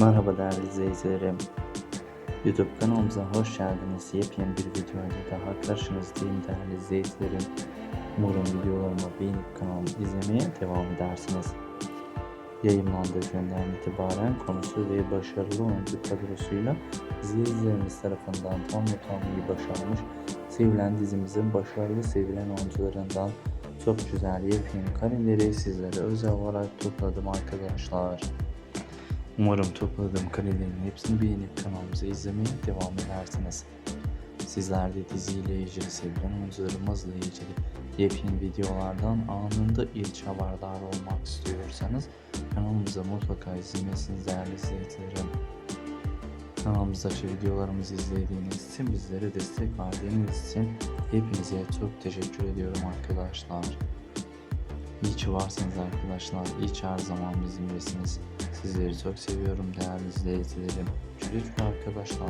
Merhaba değerli izleyicilerim. YouTube kanalımıza hoş geldiniz. Yepyeni bir videoyla daha karşınızdayım değerli izleyicilerim. Umarım videolarımı beğenip kanalımı izlemeye devam edersiniz. Yayınlandığı günden itibaren konusu ve başarılı oyuncu kadrosuyla izleyicilerimiz tarafından tam tanıyı başarmış sevilen dizimizin başarılı sevilen oyuncularından çok güzel yepyeni kareleri sizlere özel olarak topladım arkadaşlar. Umarım topladığım karelerin hepsini beğenip kanalımızı izlemeye devam edersiniz. Sizler de diziyle ilgili sevilen oyuncularımızla ilgili yepyeni videolardan anında ilk haberdar olmak istiyorsanız kanalımıza mutlaka izlemesiniz değerli izleyicilerim. Kanalımızdaki videolarımızı izlediğiniz için bizlere destek verdiğiniz için hepinize çok teşekkür ediyorum arkadaşlar. İyi ki varsınız arkadaşlar. İyi ki her zaman bizimlesiniz. Sizleri çok seviyorum değerli izleyicilerim. Güle arkadaşlar.